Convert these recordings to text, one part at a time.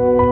you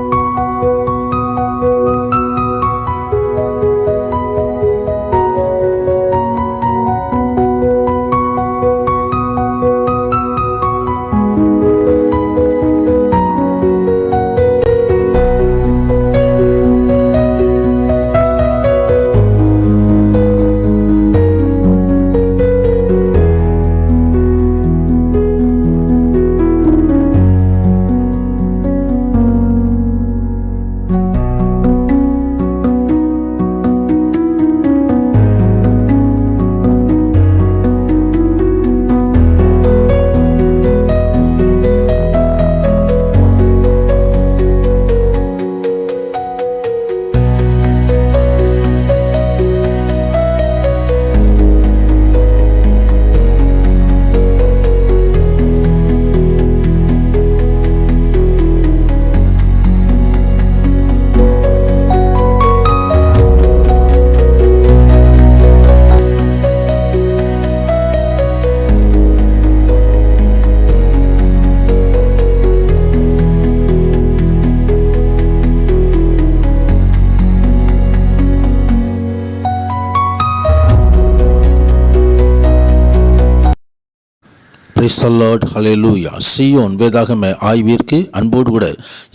Lord hallelujah Zion வேதாகம ஆய்விற்கு அன்போடு கூட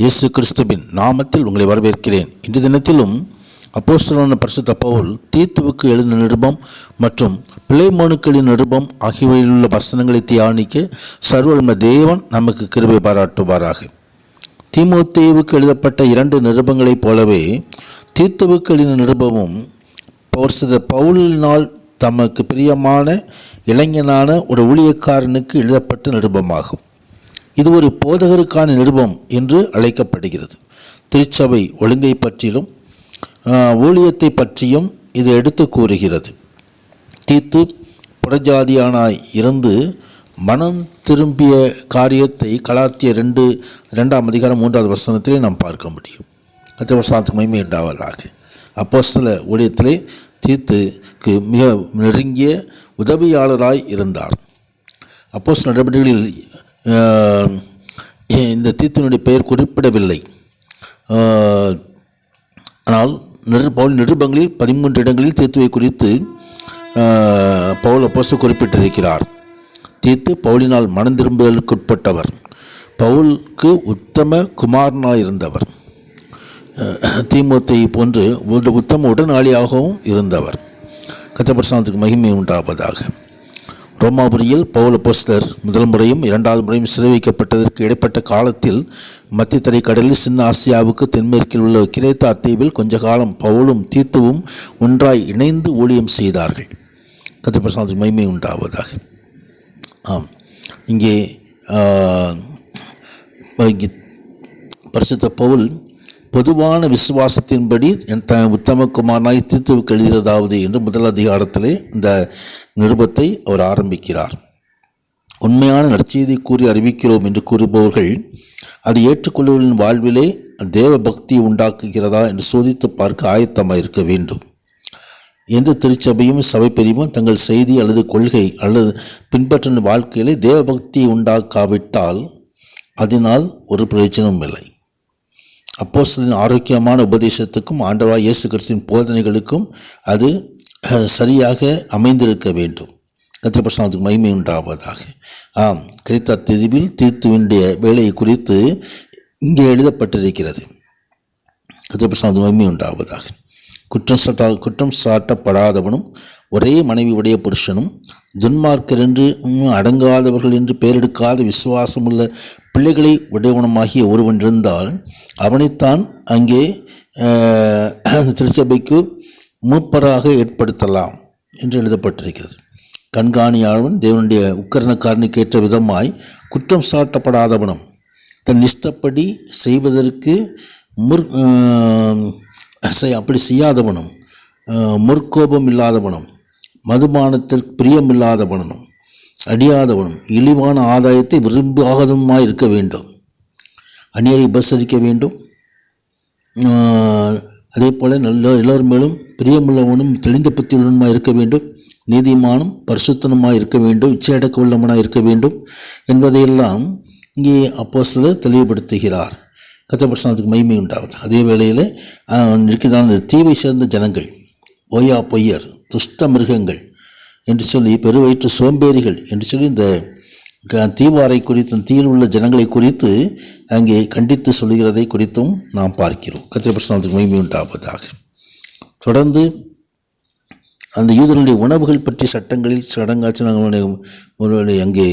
இயேசு கிறிஸ்துவின் நாமத்தில் உங்களை வரவேற்கிறேன். இன்று தினத்திலும் அப்போஸ்தலான பரிசுத்த பவுல் தீத்துவுக்கு எழுந்த நிருபம் மற்றும் பிள்ளைமோனுக்களின் நிருபம் ஆகியவையிலுள்ள வசனங்களை தியானிக்க சர்வல்ம தேவன் நமக்கு கிருபை பாராட்டுவாராக. தீமோத்தேவுக்கு எழுதப்பட்ட இரண்டு நிருபங்களைப் போலவே தீத்துவுக்கு எழுதின நிருபமும் பரிசுத்த பவுலினால் தமக்கு பிரியமான இளைஞனான ஒரு ஊழியக்காரனுக்கு எழுதப்பட்ட நிருபமாகும். இது ஒரு போதகருக்கான நிருபம் என்று அழைக்கப்படுகிறது. திருச்சபை ஒழுங்கை பற்றிலும் ஊழியத்தை பற்றியும் இது எடுத்து கூறுகிறது. தீத்து புறஜாதியானாய் இருந்து மனம் திரும்பிய காரியத்தை கலாத்திய ரெண்டு ரெண்டாம் அதிகாரம் மூன்றாவது வசனத்திலே நாம் பார்க்க முடியும். கத்திர வசனத்துக்கு மகிமை உண்டாவதாக. அப்போஸ்தல ஊழியத்திலே தீத்துக்கு மிக நெருங்கிய உதவியாளராய் இருந்தார். அப்போஸ் நடவடிக்கைகளில் இந்த தீத்தினுடைய பெயர் குறிப்பிடவில்லை. ஆனால் நிரு பவுல் நிருபங்களில் பதிமூன்று இடங்களில் தீத்துவை குறித்து பவுல் அப்போஸ்தலர் குறிப்பிட்டிருக்கிறார். தீத்து பவுலினால் மனம் திரும்புதலுக்குட்பட்டவர் பவுலுக்கு உத்தம குமாரனாய் இருந்தவர் தீமோத்தை போன்று ஒரு உத்தம உடனாளியாகவும் இருந்தவர். கத்தபிரசானத்துக்கு மகிமை உண்டாவதாக. ரோமாபுரியில் பவுல அப்போஸ்தலர் முதல் முறையும் இரண்டாவது முறையும் சிறை வைக்கப்பட்டதற்கு இடைப்பட்ட காலத்தில் மத்திய கடலில் சின்ன ஆசியாவுக்கு தென்மேற்கில் உள்ள கிரேத்தா தீவில் கொஞ்ச காலம் பவுலும் தீத்துவும் ஒன்றாய் இணைந்து ஊழியம் செய்தார்கள். கத்தபிரசானத்துக்கு மகிமை உண்டாவதாக. ஆம். இங்கே இங்கே பரிசுத்த பவுல் பொதுவான விசுவாசத்தின்படி என் த உத்தமகுமாரனாய் தீர்த்துவுக்கு எழுதுகிறதாவது என்று முதல் அதிகாரத்திலே இந்த நிருபத்தை அவர் ஆரம்பிக்கிறார். உண்மையான நற்செய்தி கூறி அறிவிக்கிறோம் என்று கூறுபவர்கள் அது ஏற்றுக்கொள்ளுவர்களின் வாழ்விலே தேவ பக்தி உண்டாக்குகிறதா என்று சோதித்து பார்க்க ஆயத்தமாக இருக்க வேண்டும். எந்த திருச்சபையும் சபை பிரிவும் தங்கள் செய்தி அல்லது கொள்கை அல்லது பின்பற்றின வாழ்க்கையிலே தேவபக்தி உண்டாக்காவிட்டால் அதனால் ஒரு பிரயோஜனமும் இல்லை. அப்போஸ்தலின் ஆரோக்கியமான உபதேசத்துக்கும் ஆண்டவா இயேசு கிறிஸ்துவின் போதனைகளுக்கும் அது சரியாக அமைந்திருக்க வேண்டும். கத்திரபிரசானத்துக்கு மகிமை உண்டாவதாக. ஆம் கிறித்த தெருவில் தீர்த்துவினுடைய வேலையை குறித்து இங்கே எழுதப்பட்டிருக்கிறது. கத்திரபிரசானத்துக்கு மகிமை உண்டாவதாக. குற்றம் சாட்டா குற்றம் சாட்டப்படாதவனும் ஒரே மனைவி உடைய புருஷனும் துன்மார்க்கர் என்று அடங்காதவர்கள் என்று பெயரெடுக்காத விசுவாசமுள்ள பிள்ளைகளை உடையவனமாகிய ஒருவன் இருந்தால் அவனைத்தான் அங்கே திருச்சபைக்கு மூப்பராக ஏற்படுத்தலாம் என்று எழுதப்பட்டிருக்கிறது. கண்காணியாளவன் தேவனுடைய உக்கரணக்காரனுக்கு ஏற்ற விதமாய் குற்றம் சாட்டப்படாதவனும் தன் இஷ்டப்படி செய்வதற்கு முற் செய்- அப்படி செய்யாதவனும் முற்கோபம் இல்லாதவனும் மதுபானத்திற்கு பிரியமில்லாதவனும் அடியாதவனும் இழிவான ஆதாயத்தை விரும்பாதவனுமாய் இருக்க வேண்டும். அந்நியரை உபசரிக்க வேண்டும். அதே போல் நல்ல எல்லோர் மேலும் பிரியமுள்ளவனும் தெளிந்த புத்தியுள்ளவனுமாய் இருக்க வேண்டும். நீதிமானும் பரிசுத்தனமாக இருக்க வேண்டும். இச்சையடக்க உள்ளவனாக இருக்க வேண்டும். என்பதையெல்லாம் இங்கே அப்போஸ்தலர் தெளிவுபடுத்துகிறார். கத்தபிரசனத்துக்கு மகிமை உண்டாகுது அதே வேளையில் இருக்கிறதான இந்த தீவை சேர்ந்த ஜனங்கள். ஓயா பொய்யர் துஷ்ட மிருகங்கள் என்று சொல்லி பெருவயிற்று சோம்பேறிகள் என்று சொல்லி இந்த தீவாரை குறித்தும் தீயில் உள்ள ஜனங்களை குறித்து அங்கே கண்டித்து சொல்லுகிறதை குறித்தும் நாம் பார்க்கிறோம். கத்திரபிரசனத்துக்கு மகிமை உண்டாவதாக. தொடர்ந்து அந்த யூதர்களுடைய உணவுகள் பற்றி சட்டங்களில் சடங்காச்சு நாங்கள் அங்கே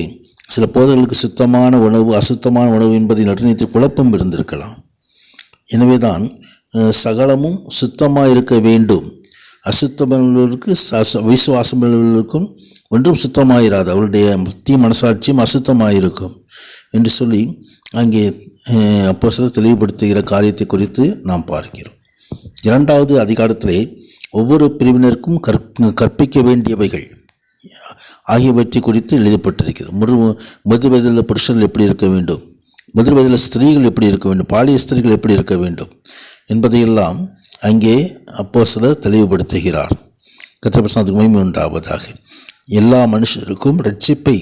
சில போதர்களுக்கு சுத்தமான உணவு அசுத்தமான உணவு என்பதை நிர்ணயித்து குழப்பம் இருந்திருக்கலாம். எனவே தான் சகலமும் சுத்தமாக இருக்க வேண்டும். அசுத்தமுள்ளவர்களுக்கு ச- விசுவாசமுள்ளவர்களுக்கும் ஒன்றும் சுத்தமாயிராது. அவருடைய தீ மனசாட்சியும் அசுத்தமாயிருக்கும் என்று சொல்லி அங்கே அப்போ தெளிவுபடுத்துகிற காரியத்தை குறித்து நாம் பார்க்கிறோம். இரண்டாவது அதிகாரத்திலே ஒவ்வொரு பிரிவினருக்கும் கற் கற்பிக்க வேண்டியவைகள். ஆகியவற்றை குறித்து எழுதப்பட்டிருக்கிறது. முழு முதிர் வயதில் புருஷர்கள் எப்படி இருக்க வேண்டும்? முதிர் வயதில் ஸ்திரீகள் எப்படி இருக்க வேண்டும்? பாலிய ஸ்திரீகள் எப்படி இருக்க வேண்டும்? என்பதையெல்லாம் அங்கே அப்போ சிலர் தெளிவுபடுத்துகிறார். கத்திரபிரசாத்துக்கு மகிமை உண்டாவதாக. எல்லா மனுஷருக்கும் ரட்சிப்பை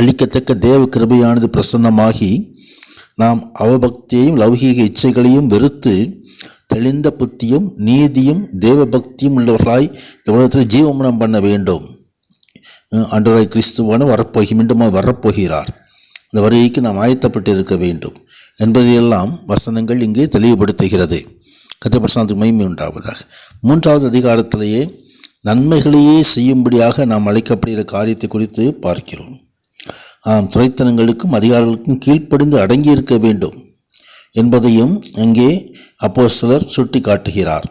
அளிக்கத்தக்க தேவ கிருபையானது பிரசன்னமாகி நாம் அவபக்தியையும் லௌகீக இச்சைகளையும் வெறுத்து தெளிந்த புத்தியும் நீதியும் தேவ பக்தியும் உள்ளவர்களாய் இந்த உலகத்தில் ஜீவமனம் பண்ண வேண்டும். அன்றராய் கிறிஸ்துவான வரப்போகி மீண்டும் அவர் வரப்போகிறார் இந்த வருகைக்கு நாம் ஆயத்தப்பட்டு இருக்க வேண்டும் என்பதையெல்லாம் வசனங்கள் இங்கே தெளிவுபடுத்துகிறது கத்திரபிரசாந்தத்துக்கு மகிமை உண்டாவதாக மூன்றாவது அதிகாரத்திலேயே நன்மைகளையே செய்யும்படியாக நாம் அழைக்கப்படுகிற காரியத்தை குறித்து பார்க்கிறோம் ஆம் துறைத்தனங்களுக்கும் அதிகாரிகளுக்கும் கீழ்ப்படிந்து அடங்கி இருக்க வேண்டும் என்பதையும் அங்கே சிலர் சுட்டி காட்டுகிறார்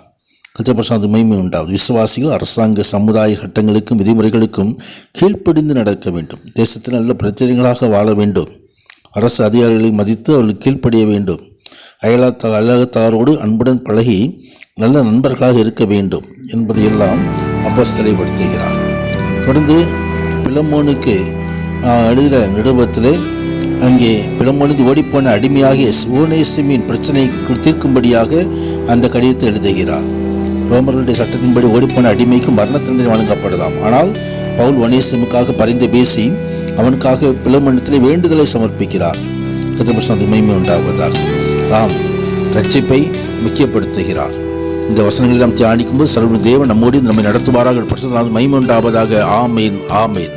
கத்திரபிரசாந்த் மைமை உண்டாவது. விசுவாசிகள் அரசாங்க சமுதாய சட்டங்களுக்கும் விதிமுறைகளுக்கும் கீழ்ப்படிந்து நடக்க வேண்டும். தேசத்தில் நல்ல பிரச்சனைகளாக வாழ வேண்டும். அரசு அதிகாரிகளை மதித்து அவர்கள் கீழ்ப்படிய வேண்டும். அயலாத்த அயலகத்தாரோடு அன்புடன் பழகி நல்ல நண்பர்களாக இருக்க வேண்டும் என்பதையெல்லாம் அப்போஸ் தெளிவுபடுத்துகிறார் தொடர்ந்து பிளமோனுக்கு எழுதுகிற நிருபத்திலே அங்கே பிளமொழிந்து ஓடிப்போன அடிமையாகிய ஓனேசிமின் பிரச்சனை தீர்க்கும்படியாக அந்த கடிதத்தை எழுதுகிறார். ரோமர்களுடைய சட்டத்தின்படி ஓடிப்போன அடிமைக்கு மரண தண்டனை வழங்கப்படலாம். ஆனால் பவுல் ஒனேசிமுக்காக பரிந்து பேசி அவனுக்காக பிளமணத்திலே வேண்டுதலை சமர்ப்பிக்கிறார். கத்திரபிரசாந்த் மகிமை உண்டாவதால் ராம் ரட்சிப்பை முக்கியப்படுத்துகிறார். இந்த வசனங்களை நாம் தியானிக்கும்போது சர்வ தேவன் நம்மோடு நம்மை நடத்துவாராக பிரசனாக மகிமை உண்டாவதாக. ஆமேன் ஆமேன்.